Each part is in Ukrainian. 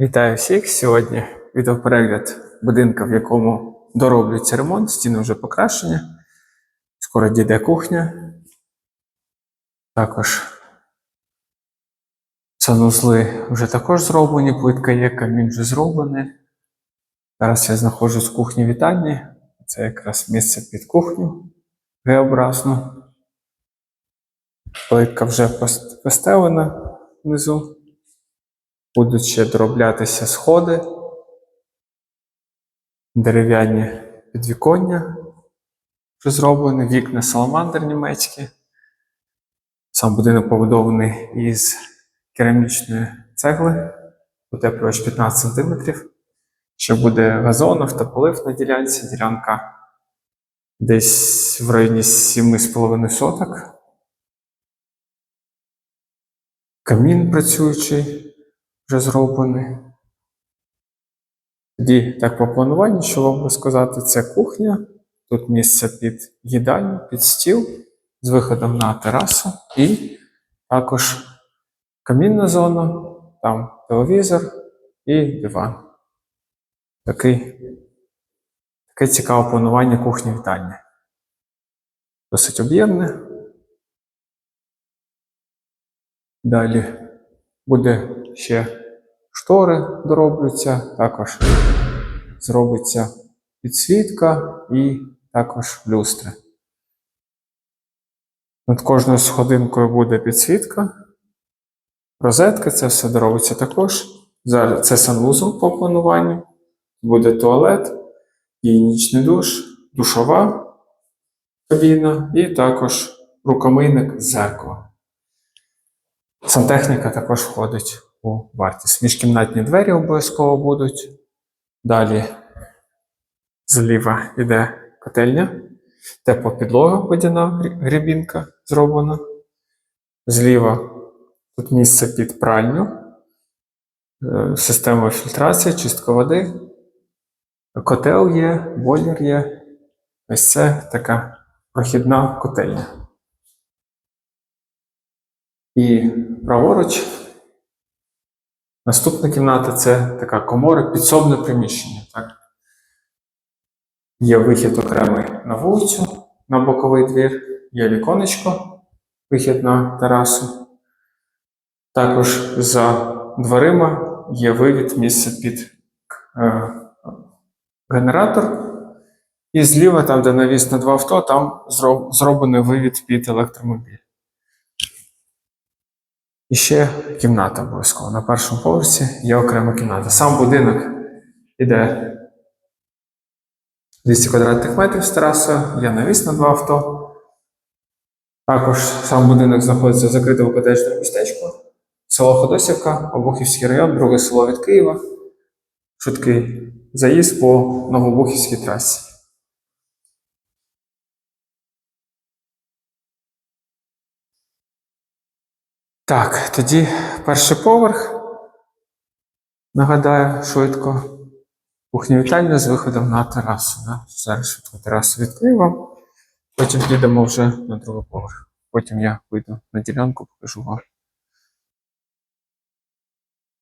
Вітаю всіх! Сьогодні відеоперегляд будинка, в якому дороблюється ремонт, стіни вже покращені. Скоро дійде кухня. Також санузли вже також зроблені, плитка є, камін вже зроблений. Зараз я знаходжусь в кухні вітальні. Це якраз місце під кухню Г-образну. Плитка вже постелена внизу. Будуть ще дороблятися сходи, дерев'яні підвіконня вже зроблені, вікна саламандр німецькі. Сам будинок побудований із керамічної цегли, утеплювач 15 см. Ще буде газон, автополив на ділянці. Ділянка десь в районі 7,5 соток. Камін працюючий вже зроблений. Тоді, так по плануванню, що вам би сказати, це кухня. Тут місце під їдальню, під стіл з виходом на терасу і також камінна зона, там телевізор і диван. Такий, таке цікаве планування кухні вітальні. Досить об'ємне. Далі буде ще штори дороблються, також зробиться підсвітка і також люстри. Над кожною сходинкою буде підсвітка. Розетка, це все доробиться також. Це санвузол по плануванню. Буде туалет, гігієнічний душ, душова кабіна і також рукомийник з. Сантехніка також входить у вартість. Міжкімнатні двері обов'язково будуть. Далі зліва йде котельня, тепла підлога водяна грібінка зроблена. Зліва тут місце під пральню, е, система фільтрації, чистка води. Котел є, бойлер є. Ось це така прохідна котельня. І праворуч. Наступна кімната це така комора, підсобне приміщення. Так? Є вихід окремий на вулицю, на боковий двір, є віконечко, вихід на терасу. Також за дверима є вивід місце під е, генератор. І зліва, там, де навіс на два авто, там зроб- зроблений вивід під електромобіль. І ще кімната обов'язково. На першому поверсі є окрема кімната. Сам будинок іде 200 квадратних метрів з терасою, є навіс на два авто. Також сам будинок знаходиться в закритому котеджному містечку. Село Ходосівка, Обухівський район, друге село від Києва. Швидкий заїзд по Новобухівській трасі. Так, тоді перший поверх. Нагадаю швидко. Кухня вітальня з виходом на терасу. Да? Зараз швидко терасу відкрию. Потім підемо вже на другий поверх. Потім я вийду на ділянку, покажу вам.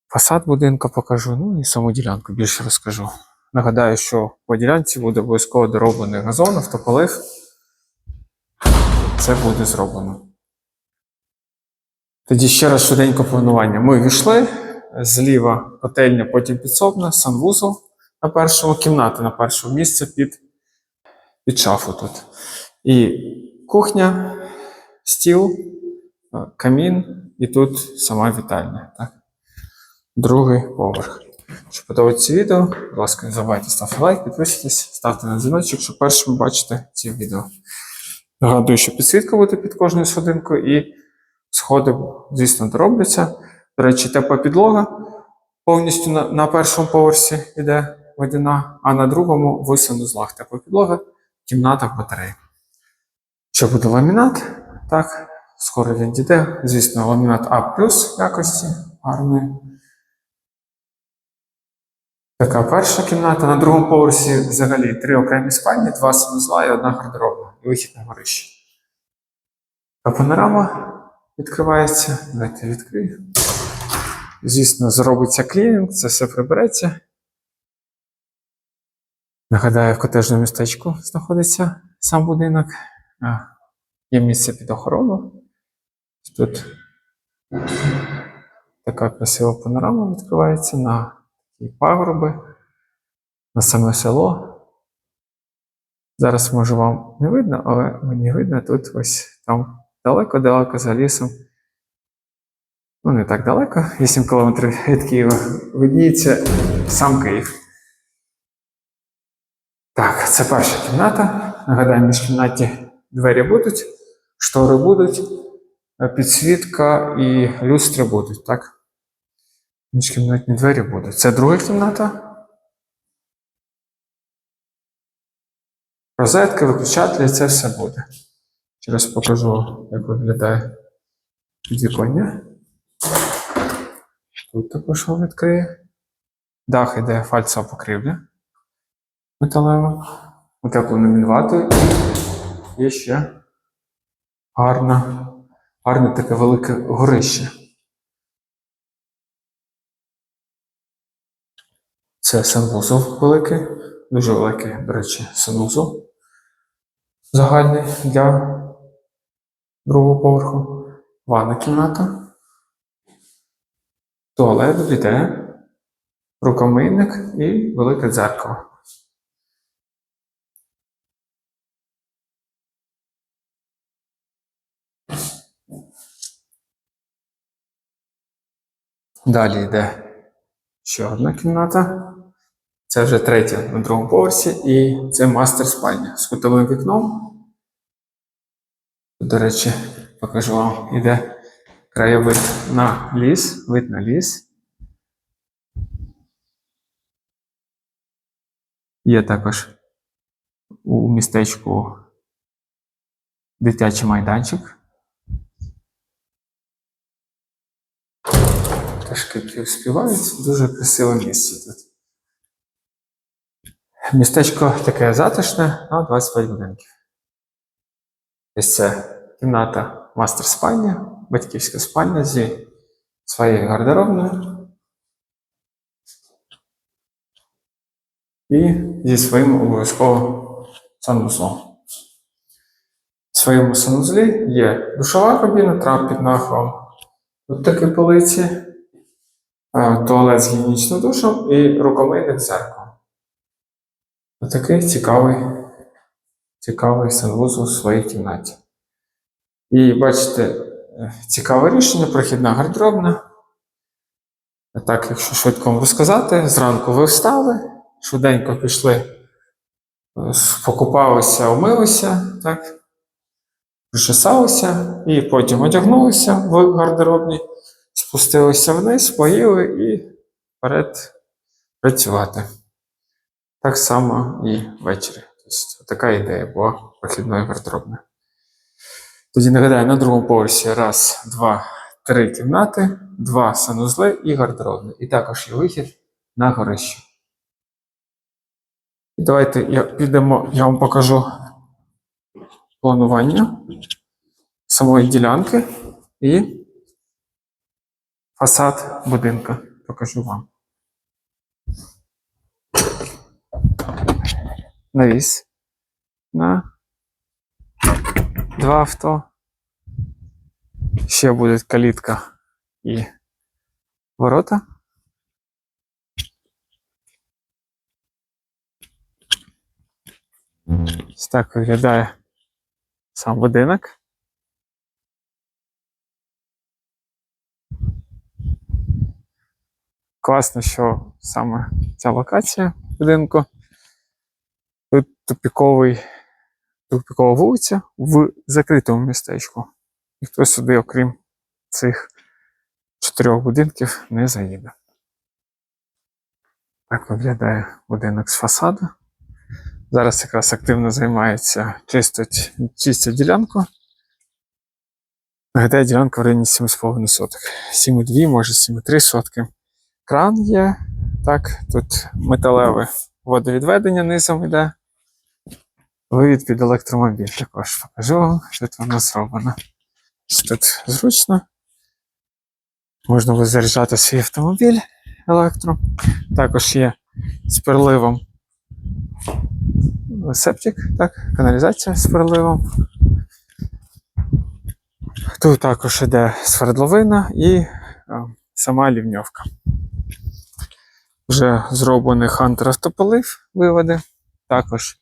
Фасад будинку покажу, ну і саму ділянку більше розкажу. Нагадаю, що по ділянці буде обов'язково дороблений газон, автополив. Це буде зроблено. Тоді ще раз швиденько планування. Ми війшли зліва котельня, потім підсобна, санвузол на першому, кімната на першому місці під, під шафу тут. І кухня, стіл, е, камін, і тут сама вітальня. Так? Другий поверх. Якщо подобається відео, будь ласка, не забувайте ставити лайк, підписуйтесь, ставте на дзвіночок, щоб першими бачити ці відео. Нагадую, що підсвітка буде під кожною сходинкою сходи, звісно, доробляться. До речі, тепла підлога повністю на, на першому поверсі йде водяна, а на другому в санузлах тепла підлога, кімната батареї. Що буде ламінат? Так, скоро він дійде. Звісно, ламінат А якості гарної. Така перша кімната. На другому поверсі взагалі три окремі спальні, два санузла і одна гардеробна. І вихід на горище. А панорама відкривається. Давайте відкрию. звісно, зробиться клінінг, це все прибереться. Нагадаю, в котежному містечку знаходиться сам будинок. Є місце під охорону. Тут така красива панорама відкривається на такі пагорби, на саме село. Зараз може вам не видно, але мені видно тут ось там далеко-далеко за лісом. Ну, не так далеко, 8 кілометрів від Києва. Видніється сам Київ. Так, це перша кімната. Нагадаю, між кімнаті двері будуть, штори будуть, підсвітка і люстри будуть, так? Міжкімнатні двері будуть. Це друга кімната. Розетки, виключателі, це все буде. Зараз покажу, як виглядає підвіконня. Тут також вам відкриє. Дах іде фальцова покрівля металева. Утепленою ватою. І ще гарна, гарне таке велике горище. Це санвузол великий, дуже великий, до речі, санвузол. Загальний для другого поверху. Ванна кімната. Туалет, біде, рукомийник і велике дзеркало. Далі йде ще одна кімната. Це вже третя на другому поверсі, і це мастер спальня з кутовим вікном. До речі, покажу вам, іде краєвид на ліс, вид на ліс. Є також у містечку дитячий майданчик. Пташки співають, дуже красиве місце тут. Містечко таке затишне, на 25 будинків. Ось це кімната мастер спальня, батьківська спальня зі своєю гардеробною. І зі своїм обов'язково санвузлом. В своєму санвузлі є душова кабіна, трап під нахилом. Тут такі полиці, е, туалет з гігієнічним душем і рукомийник з зеркалом. Отакий цікавий, цікавий санвузол в своїй кімнаті. І бачите, е, цікаве рішення, прохідна гардеробна. Так, якщо швидко вам розказати, зранку ви встали, швиденько пішли, е, покупалися, умилися, так, причесалися, і потім одягнулися в гардеробні, спустилися вниз, поїли і вперед працювати. Так само і ввечері. Тобто, така ідея була прохідної гардеробної. Тоді нагадаю, на другому поверсі раз, два, три кімнати, два санузли і гардеробний. І також є вихід на горище. Давайте я, підемо, я вам покажу планування самої ділянки і фасад будинка. Покажу вам. Навіс на два авто. Ще буде калітка і ворота. Ось так виглядає сам будинок. Класно, що саме ця локація будинку. Тут тупіковий, тупікова вулиця в закритому містечку. Ніхто сюди, окрім цих чотирьох будинків, не заїде. Так виглядає будинок з фасаду. Зараз якраз активно займається чистить, чистять ділянку. Нагадаю, ділянка в районі 7,5 соток. 7,2, може 7,3 сотки. Кран є. Так, тут металеве водовідведення низом йде. Вивід під електромобіль також покажу що тут воно зроблено. Тут зручно. Можна буде заряджати свій автомобіль електро. Також є з переливом септик, так, каналізація з переливом. Тут також іде свердловина і е, сама лівньовка. Вже зроблений хантер автополив виводи. Також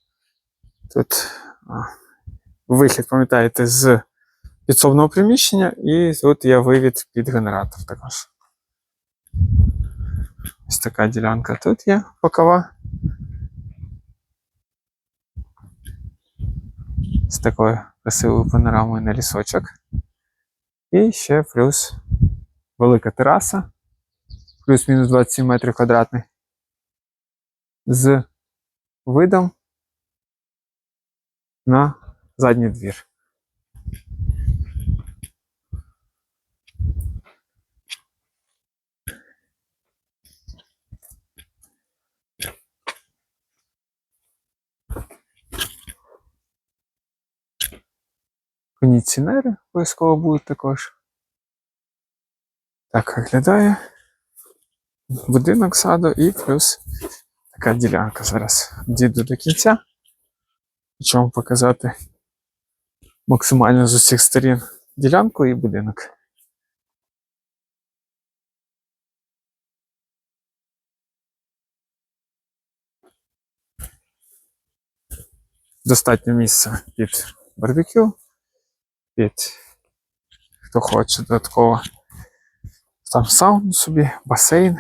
тут а, вихід, пам'ятаєте, з підсобного приміщення, і тут є вивід під генератор також. Ось така ділянка тут є бокова. З такою красивою панорамою на лісочок. І ще плюс велика тераса, плюс-мінус 27 метрів квадратних. З видом на задній двір. Кондиціонери обов'язково будуть також. Так виглядає будинок саду і плюс така ділянка. Зараз дійду до кінця. Хочу вам показати максимально з усіх сторін ділянку і будинок. Достатньо місця під барбекю, під хто хоче додатково там сауну собі, басейн.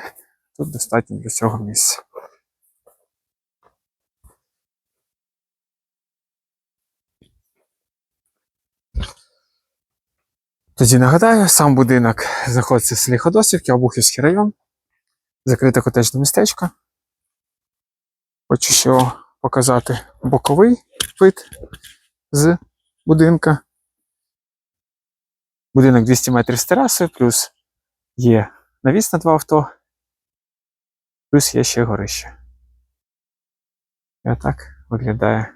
Тут достатньо для цього місця. Тоді нагадаю, сам будинок знаходиться в селі Ходосівки, Обухівський район, закрите котежне містечко. Хочу ще показати боковий вид з будинка. Будинок 200 метрів з терасою, плюс є навіс на два авто, плюс є ще горище. І отак виглядає.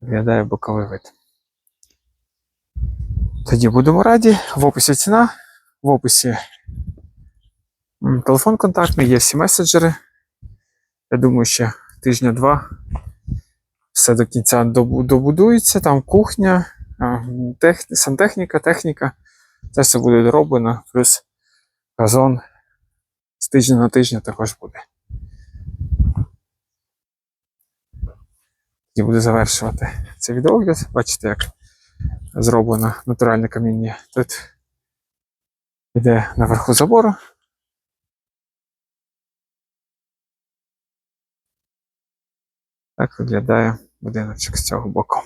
Виглядає боковий вид. Тоді будемо раді. В описі ціна, в описі телефон контактний, є всі меседжери. Я думаю, ще тижня-два все до кінця добудується. Там кухня, тех, сантехніка, техніка. Це все буде дороблено, плюс газон з тижня на тижня також буде. І буду завершувати цей відеогляд. Бачите, як зроблено натуральне каміння. Тут йде наверху забору. Так виглядає будиночок з цього боку.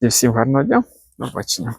І всім гарного дня. До побачення.